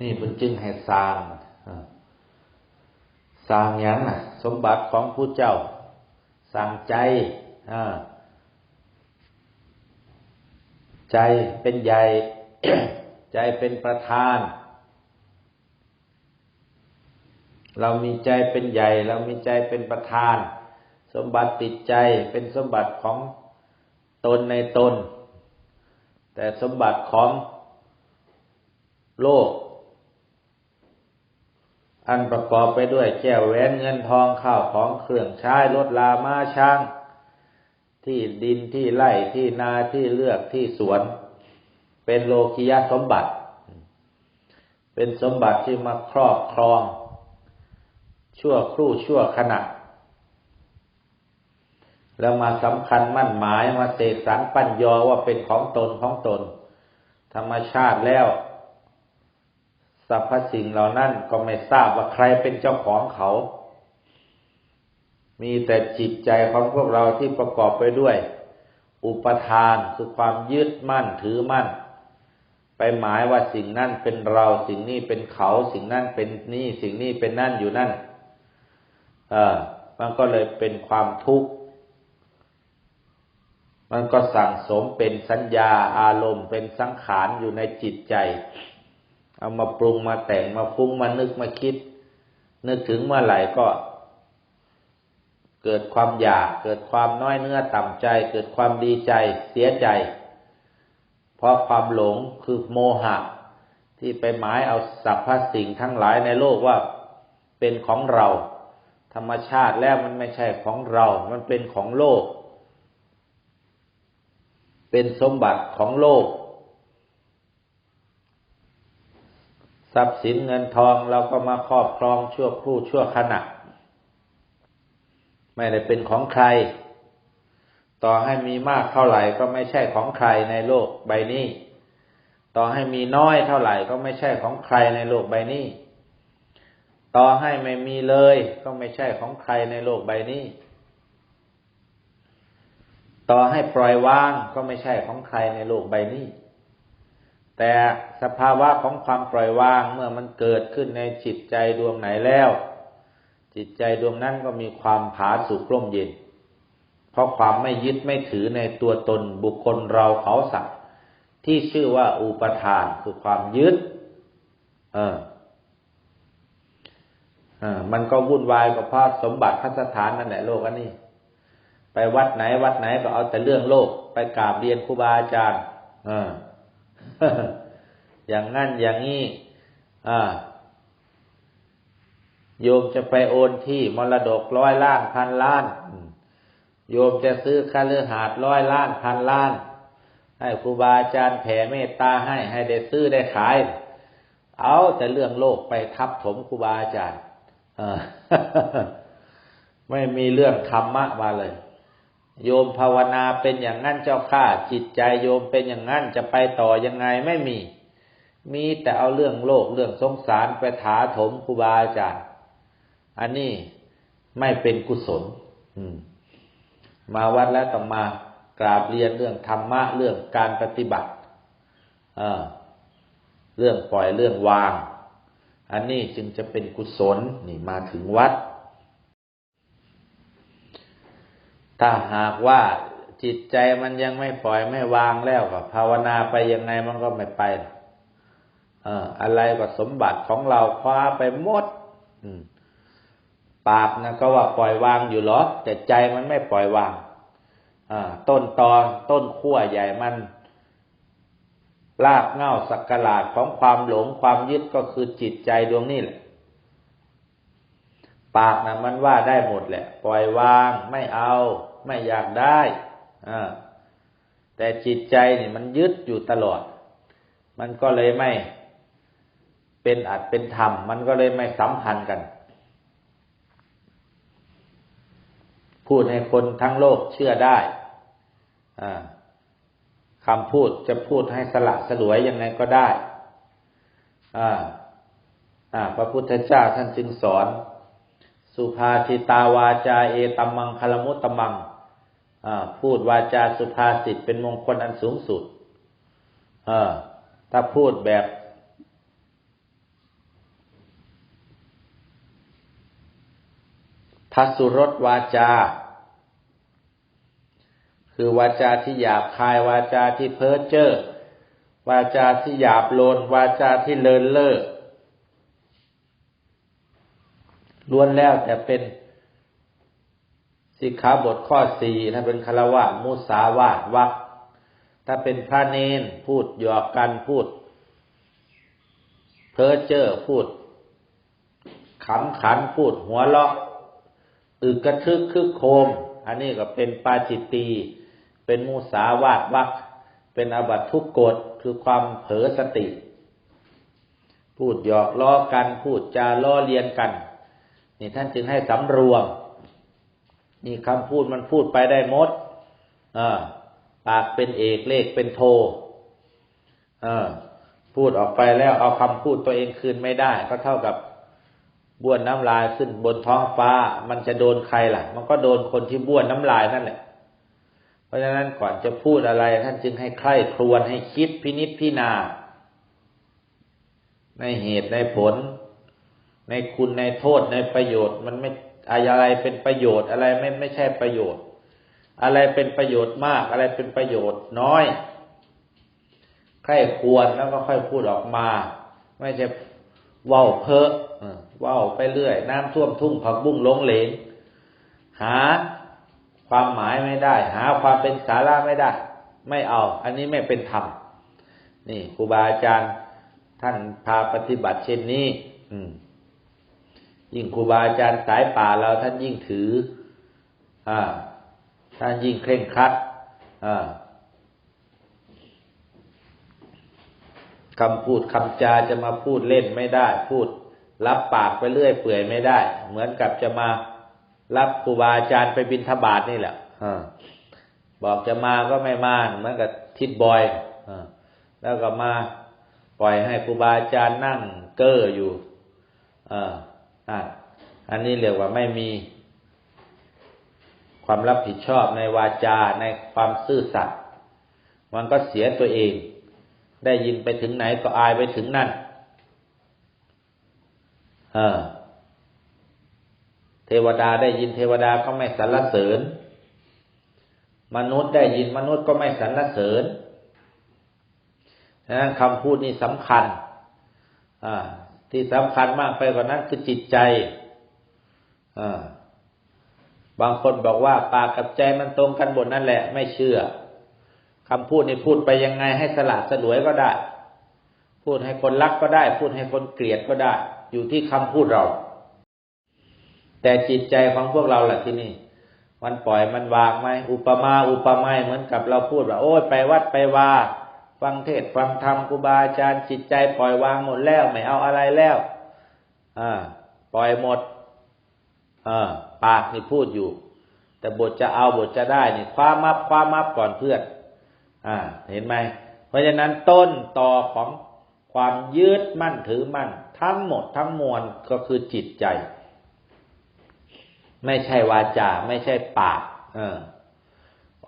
นี่เป็นจึงให้สร้างสร้างยังนะสมบัติของผู้เจ้า สร้างใจใจเป็นใหญ่ ใจเป็นประธาน เรามีใจเป็นใหญ่ เรามีใจเป็นประธาน สมบัติติดใจเป็นสมบัติของตนในตน แต่สมบัติของโลก อันประกอบไปด้วยแก้วแหวนเงินทองข้าวของเครื่องใช้รถลามาช้าง ที่ดินที่ไร่ที่นาที่เลือกที่สวน เป็นโลกิยสมบัติ เป็นสมบัติที่มาครอบครอง ชั่วครู่ชั่วขณะ แล้วมาสำคัญมั่นหมายมาเสกสรรปั้นยอว่าเป็นของตนของตน ธรรมชาติแล้ว รรพสิ่งเหล่านั้นก็ไม่ทราบว่าใครเป็นเจ้าของเขา มีแต่จิตใจของพวกเราที่ประกอบไปด้วย อุปทานคือความยึดมั่นถือมั่น ไปหมายว่าสิ่งนั้นเป็นเราสิ่งนี้เป็นเขา สิ่งนั้นเป็นนี่สิ่งนี้เป็นนั่นอยู่นั่น เออมันก็เลยเป็นความทุกข์มันก็สั่งสมเป็นสัญญาอารมณ์เป็นสังขารอยู่ในจิตใจ เอามาปรุงมาแต่งมาฟุ้งมานึกมาคิด นึกถึงเมื่อไหร่ก็ เกิดความอยาก เกิดความน้อยเนื้อต่ำใจ เกิดความดีใจเสียใจ เพราะความหลงคือโมหะ ที่ไปหมายเอาสรรพสิ่งทั้งหลายในโลกว่าเป็นของเรา ธรรมชาติแล้วมันไม่ใช่ของเรา มันเป็นของโลก เป็นสมบัติของโลก ทรัพย์สินเงินทองเราก็มาครอบครองชั่วครู่ชั่วขณะ ไม่ได้เป็นของใคร ต่อให้มีมากเท่าไหร่ก็ไม่ใช่ของใครในโลกใบนี้ ต่อให้มีน้อยเท่าไหร่ก็ไม่ใช่ของใครในโลกใบนี้ ต่อให้ไม่มีเลยก็ไม่ใช่ของใครในโลกใบนี้ ต่อให้ปล่อยวางก็ไม่ใช่ของใครในโลกใบนี้ แต่สภาวะของความปล่อยวางเมื่อมันเกิดขึ้นในจิตใจดวงไหนแล้ว จิตใจดวงนั้นก็มีความผาสุกร่มเย็น เพราะความไม่ยึดไม่ถือในตัวตนบุคคลเราเขาสัตว์ที่ชื่อว่าอุปทานคือความยึด เอออมันก็วุ่นวายกับพระสมบัติพัสถานนั่นแหละโลกอันนี้ ไปวัดไหนวัดไหนก็เอาแต่เรื่องโลก ไปกราบเรียนครูบาอาจารย์ เออ อย่างงั้นอย่างนี้อ่าโยมจะไปโอนที่มรดกร้อยล้านพันล้าน โยมจะซื้อคาลือหาดร้อยล้านพันล้าน ให้ครูบาอาจารย์แผ่เมตตาให้ให้ได้ซื้อได้ขาย เอาแต่เรื่องโลกไปทับถมครูบาอาจารย์ไม่มีเรื่องธรรมะมาเลย โยมภาวนาเป็นอย่างนั้นเจ้าข้าจิตใจโยมเป็นอย่างนั้นจะไปต่อยังไงไม่มี มีแต่เอาเรื่องโลกเรื่องสงสารไปถาถมครูบาอาจารย์อันนี้ไม่เป็นกุศลมาวัดแล้วต้องมากราบเรียนเรื่องธรรมะเรื่องการปฏิบัติเรื่องปล่อยเรื่องวาง อันนี้จึงจะเป็นกุศลนี่มาถึงวัด ถ้าหากว่าจิตใจมันยังไม่ปล่อยไม่วางแล้วก็ภาวนาไปยังไงมันก็ไม่ไปเอออะไรก็สมบัติของเราคว้าไปหมดปากนะก็ว่าปล่อยวางอยู่หรอแต่ใจมันไม่ปล่อยวางต้นตอต้นขั้วใหญ่มันลากเง่าสักกลาดของความหลงความยึดก็คือจิตใจดวงนี้แหละ ปากนะมันว่าได้หมดแหละ ปล่อยวางไม่เอา ไม่อยากได้แต่จิตใจนี่มันยึดอยู่ตลอด มันก็เลยไม่เป็นอัดเป็นธรรม มันก็เลยไม่สัมพันธ์กัน พูดให้คนทั้งโลกเชื่อได้คำพูดจะพูดให้สละสลวยยังไงก็ได้พระพุทธเจ้าท่านจึงสอน สุภาทิตาวาจาเอตัมมังคลมุตตมัง พูดวาจาสุภาษิตเป็นมงคลอันสูงสุดถ้าพูดแบบทัสุรสวาจา คือวาจาที่หยาบคายวาจาที่เพ้อเจ้อวาจาที่หยาบโลนวาจาที่เลินเล่อล้วนแล้วแต่เป็น สิกขาบทข้อสี่ถ้าเป็นคารวะมุสาวาทวักถ้าเป็นพระเนนพูดหยอกกันพูด เพ้อเจ้อพูดขำขันพูดหัวเราะอึกกระทึกคึกโคม อันนี้ก็เป็นปาจิตตีเป็นมุสาวาทวักเป็นอบัตทุกกฎคือความเผลอสติ พูดหยอกล้อกัน พูดจาล้อเลียนกัน นี่ท่านจึงให้สำรวม นี่คำพูดมันพูดไปได้หมดปากเป็นเอกเลขเป็นโทพูดออกไปแล้วเอาคำพูดตัวเองคืนไม่ได้ ก็เท่ากับบ้วนน้ำลายขึ้นบนท้องฟ้า มันจะโดนใครล่ะ มันก็โดนคนที่บ้วนน้ำลายนั่นแหละ เพราะฉะนั้นก่อนจะพูดอะไร ท่านจึงให้ใคร่ครวญให้คิดพินิจพิจารณาในเหตุในผล ในคุณในโทษในประโยชน์มันไม่ อะไรเป็นประโยชน์ อะไรไม่ไม่ใช่ประโยชน์ อะไรเป็นประโยชน์มาก อะไรเป็นประโยชน์น้อยใคร่ควรแล้วก็ค่อยพูดออกมา ไม่ใช่ว่าวเพ้อว่าวไปเรื่อย น้ำท่วมทุ่งผักบุ้งลงเหลงหาความหมายไม่ได้ หาความเป็นสาระไม่ได้ ไม่เอา อันนี้ไม่เป็นธรรมนี่ครูบาอาจารย์ท่านพาปฏิบัติเช่นนี้ อืม ยิ่งครูบาอาจารย์สายป่าเราท่านยิ่งถืออ่าท่านยิ่งเคร่งครัดอ่าคำพูดคำจาจะมาพูดเล่นไม่ได้ พูดรับปากไปเรื่อยเปื่อยไม่ได้ เหมือนกับจะมารับครูบาอาจารย์ไปบินทบาทนี่แหละอบอกจะมาก็ไม่มาเหมือนกับทิดบอยอแล้วก็มาปล่อยให้ครูบาอาจารย์นั่งเก้ออยู่อ อันนี้เรียกว่าไม่มีความรับผิดชอบในวาจาในความซื่อสัตย์มันก็เสียตัวเอง ได้ยินไปถึงไหนก็อายไปถึงนั่น เออ เทวดาได้ยินเทวดาก็ไม่สรรเสริญ มนุษย์ได้ยินมนุษย์ก็ไม่สรรเสริญนะคำพูดนี่สำคัญ อ่า ที่สำคัญมากไปกว่านั้นคือจิตใจบางคนบอกว่าปากกับใจมันตรงกันบนนั่นแหละ ไม่เชื่อคำพูดนี่พูดไปยังไงให้สละสลวยก็ได้ พูดให้คนรักก็ได้ พูดให้คนเกลียดก็ได้ อยู่ที่คำพูดเรา แต่จิตใจของพวกเราแหละที่นี่มันปล่อยมันวางไหมอุปมาอุปไมยเหมือนกับเราพูดว่าโอ้ยไปวัดไปว่า ฟังเทศฟังธรรมครูบาอาจารย์จิตใจปล่อยวางหมดแล้ว ไม่เอาอะไรแล้วอ่าปล่อยหมดอ่าปากนี่พูดอยู่ แต่บทจะเอาบทจะได้นี่คว้ามับคว้ามับก่อนเพื่อนอ่า เห็นไหมเพราะฉะนั้นต้นต่อของความยึดมั่นถือมั่น ทั้งหมดทั้งมวลก็คือจิตใจ ไม่ใช่วาจา ไม่ใช่ปาก เออ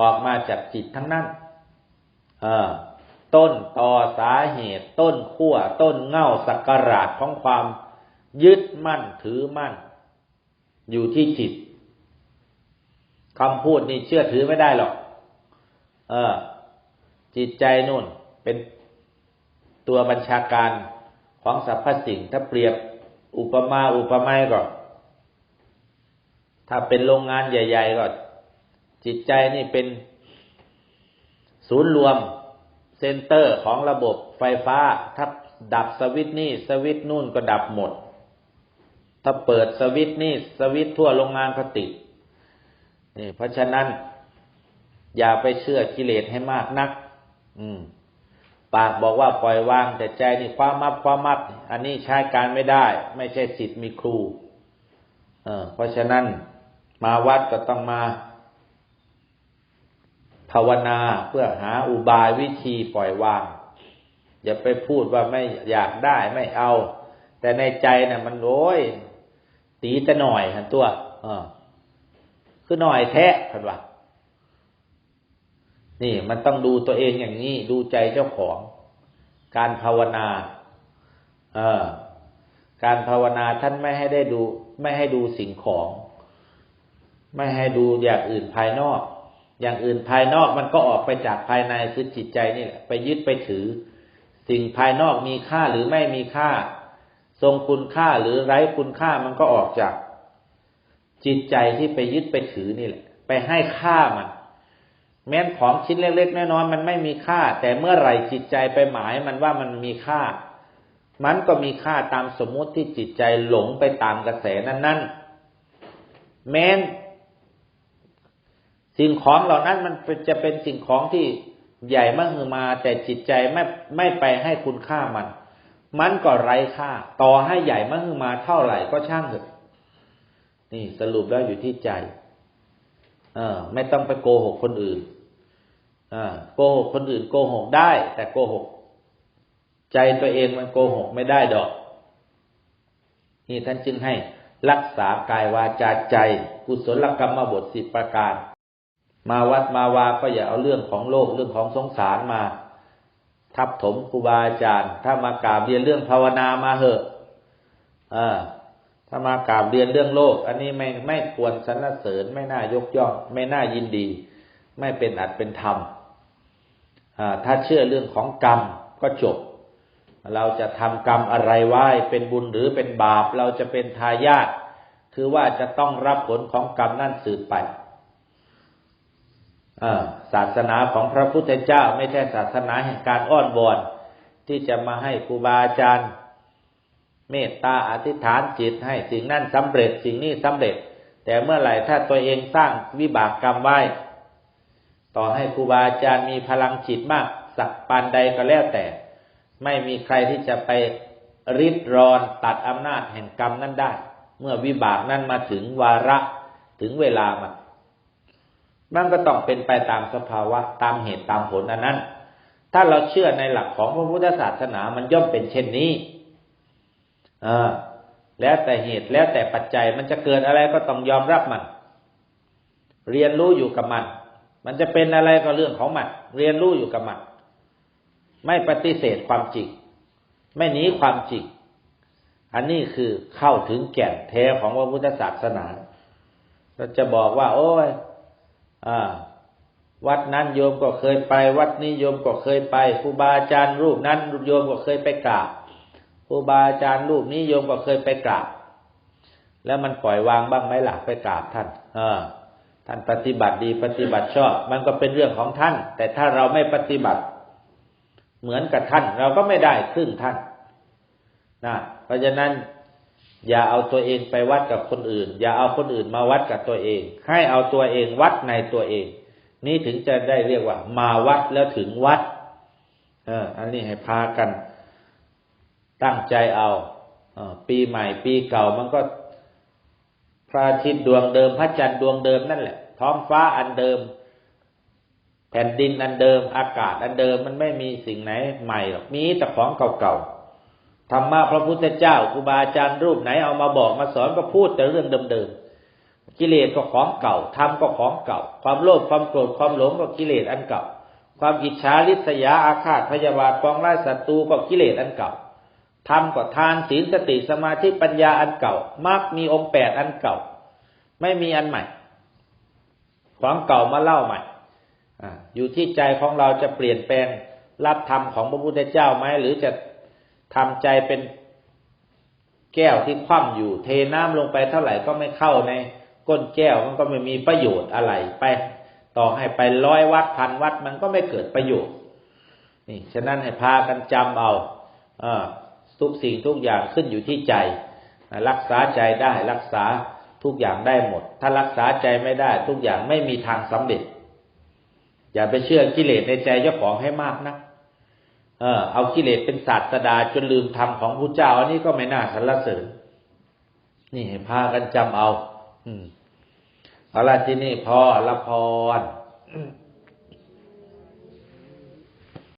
ออกมาจากจิตทั้งนั้น เออ ต้นต่อสาเหตุ ต้นขั้วต้นเง่าสักการะของความยึดมั่นถือมั่น อยู่ที่จิตคำพูดนี่เชื่อถือไม่ได้หรอก เออ จิตใจนู่นเป็นตัวบัญชาการของสรรพสิ่ง ถ้าเปรียบอุปมาอุปไมยก็ ถ้าเป็นโรงงานใหญ่ ๆ ก็ จิตใจนี่เป็นศูนย์รวม เซ็นเตอร์ของระบบไฟฟ้า ถ้าดับสวิตนี่สวิตนู่นก็ดับหมด ถ้าเปิดสวิตนี่สวิตทั่วโรงงานก็ติดนี่เพราะฉะนั้น อย่าไปเชื่อกิเลสให้มากนัก อืม ปากบอกว่าปล่อยวางแต่ใจนี่ความมับความมับ อันนี้ใช้การไม่ได้ ไม่ใช่สิทธิ์มีครู เออเพราะฉะนั้นมาวัดก็ต้องมา ภาวนาเพื่อหาอุบายวิธีปล่อยวาง อย่าไปพูดว่าไม่อยากได้ไม่เอา แต่ในใจนะ่ะ มันโอ้ยตีแต่หน่อยหันตัวออคือหน่อยแท้พันว่านี่มันต้องดูตัวเองอย่างนี้ ดูใจเจ้าของ การภาวนา เออ การภาวนาท่านไม่ให้ได้ดู ไม่ให้ดูสิ่งของ ไม่ให้ดูอย่างอื่นภายนอก อย่างอื่นภายนอกมันก็ออกไปจากภายในคือจิตใจนี่แหละไปยึดไปถือ สิ่งภายนอกมีค่าหรือไม่มีค่า ทรงคุณค่าหรือไร้คุณค่ามันก็ออกจาก จิตใจที่ไปยึดไปถือนี่แหละ ไปให้ค่ามัน แม้นของชิ้นเล็กๆน้อยๆมันไม่มีค่า แต่เมื่อไหร่จิตใจไปหมายมันว่ามันมีค่า มันก็มีค่าตามสมมุติที่จิตใจหลงไปตามกระแสนั้นๆ แม้น สิ่งของเหล่านั้นมันจะเป็นสิ่งของที่ใหญ่มากมา แต่จิตใจไม่ไม่ไปให้คุณค่ามัน มันก็ไร้ค่า ต่อให้ใหญ่มากมาเท่าไหร่ก็ช่างเถอะนี่สรุปแล้วอยู่ที่ใจ เออ ไม่ต้องไปโกหกคนอื่นอ่าโกหกคนอื่นโกหกได้ แต่โกหก ใจตัวเองมันโกหกไม่ได้ดอก นี่ท่านจึงให้รักษากายวาจาใจ กุศลกรรมบทสิบประการ มาวัดมาวาก็อย่าเอาเรื่องของโลกเรื่องของสงสารมา ทับถมครูบาอาจารย์ ถ้ามากราบเรียนเรื่องภาวนามาเหอะอ่าถ้ามากราบเรียนเรื่องโลก อันนี้ไม่ไม่ควรสรรเสริญ ไม่น่ายกย่องไม่น่ายินดี ไม่เป็นอัดเป็นธรรมถ้าเชื่อเรื่องของกรรมก็จบ เราจะทำกรรมอะไรไว้เป็นบุญหรือเป็นบาป เราจะเป็นทายาทคือว่าจะต้องรับผลของกรรมนั่นสืบไป ศาสนาของพระพุทธเจ้าไม่ใช่ศาสนาแห่งการอ้อนวอนที่จะมาให้ครูบาอาจารย์ เมตตาอธิษฐานจิตให้สิ่งนั้นสำเร็จสิ่งนี้สำเร็จ แต่เมื่อไหร่ถ้าตัวเองสร้างวิบากกรรมไว้ ต่อให้ครูบาอาจารย์มีพลังจิตมาก สักปานใดก็แล้วแต่ ไม่มีใครที่จะไปริดรอนตัดอำนาจแห่งกรรมนั้นได้ เมื่อวิบากนั้นมาถึงวาระถึงเวลามัน มันก็ต้องเป็นไปตามสภาวะตามเหตุตามผลอันนั้น ถ้าเราเชื่อในหลักของพระพุทธศาสนามันย่อมเป็นเช่นนี้อ่าแล้วแต่เหตุแล้วแต่ปัจจัยมันจะเกิดอะไรก็ต้องยอมรับมัน เรียนรู้อยู่กับมัน มันจะเป็นอะไรก็เรื่องของมัน เรียนรู้อยู่กับมัน ไม่ปฏิเสธความจริง ไม่หนีความจริง อันนี้คือเข้าถึงแก่นแท้ของพระพุทธศาสนา เราจะบอกว่า โอ้ย วัดนั้นโยมก็เคยไป วัดนี้โยมก็เคยไปครูบาอาจารย์รูปนั้นโยมก็เคยไปกราบครูบาอาจารย์รูปนี้โยมก็เคยไปกราบ แล้วมันปล่อยวางบ้างไหมล่ะไปกราบท่าน เออ ท่านปฏิบัติดีปฏิบัติชอบ มันก็เป็นเรื่องของท่าน แต่ถ้าเราไม่ปฏิบัติ เหมือนกับท่าน เราก็ไม่ได้ครึ่งท่านนะเพราะฉะนั้น อย่าเอาตัวเองไปวัดกับคนอื่น อย่าเอาคนอื่นมาวัดกับตัวเอง ให้เอาตัวเองวัดในตัวเอง นี่ถึงจะได้เรียกว่า มาวัดแล้วถึงวัด เออ อันนี้ให้พากัน ตั้งใจเอาเออปีใหม่ปีเก่ามันก็พระอาทิตย์ดวงเดิม พระจันทร์ดวงเดิมนั่นแหละ ท้องฟ้าอันเดิม แผ่นดินอันเดิม อากาศอันเดิมมันไม่มีสิ่งไหนใหม่หรอกมีแต่ของเก่าๆ ธรรมะพระพุทธเจ้าครูบาอาจารย์รูปไหนเอามาบอกมาสอนก็พูดแต่เรื่องเดิมๆกิเลสก็ของเก่าธรรมก็ของเก่า ความโลภความโกรธความหลงก็กิเลสอันเก่า ความอิจฉาริษยาอาฆาตพยาบาทปองร้ายศัตรูก็กิเลสอันเก่าธรรมก็ทานศีลสติสมาธิปัญญาอันเก่ามรรคมีองค์แปดอันเก่า ไม่มีอันใหม่ของเก่ามาเล่าใหม่ออยู่ที่ใจของเราจะเปลี่ยนแปลงรับธรรมของพระพุทธเจ้าไหมหรือจะ ทำใจเป็นแก้วที่คว่ำอยู่ เทน้ำลงไปเท่าไหร่ก็ไม่เข้าในก้นแก้วมันก็ไม่มีประโยชน์อะไรไป ต่อให้ไปร้อยวัดพันวัดมันก็ไม่เกิดประโยชน์ นี่ฉะนั้นให้พากันจำเอาอทุกสิ่งทุกอย่างขึ้นอยู่ที่ใจ รักษาใจได้รักษาทุกอย่างได้หมด ถ้ารักษาใจไม่ได้ ทุกอย่างไม่มีทางสำเร็จ อย่าไปเชื่อกิเลสในใจเจ้าของให้มากนะ เออเอากิเลสเป็นศาสดาจนลืมธรรมของพระเจ้า อันนี้ก็ไม่น่าสรรเสริญ นี่พากันจำเอา อืมเอาละที่นี่พอละพร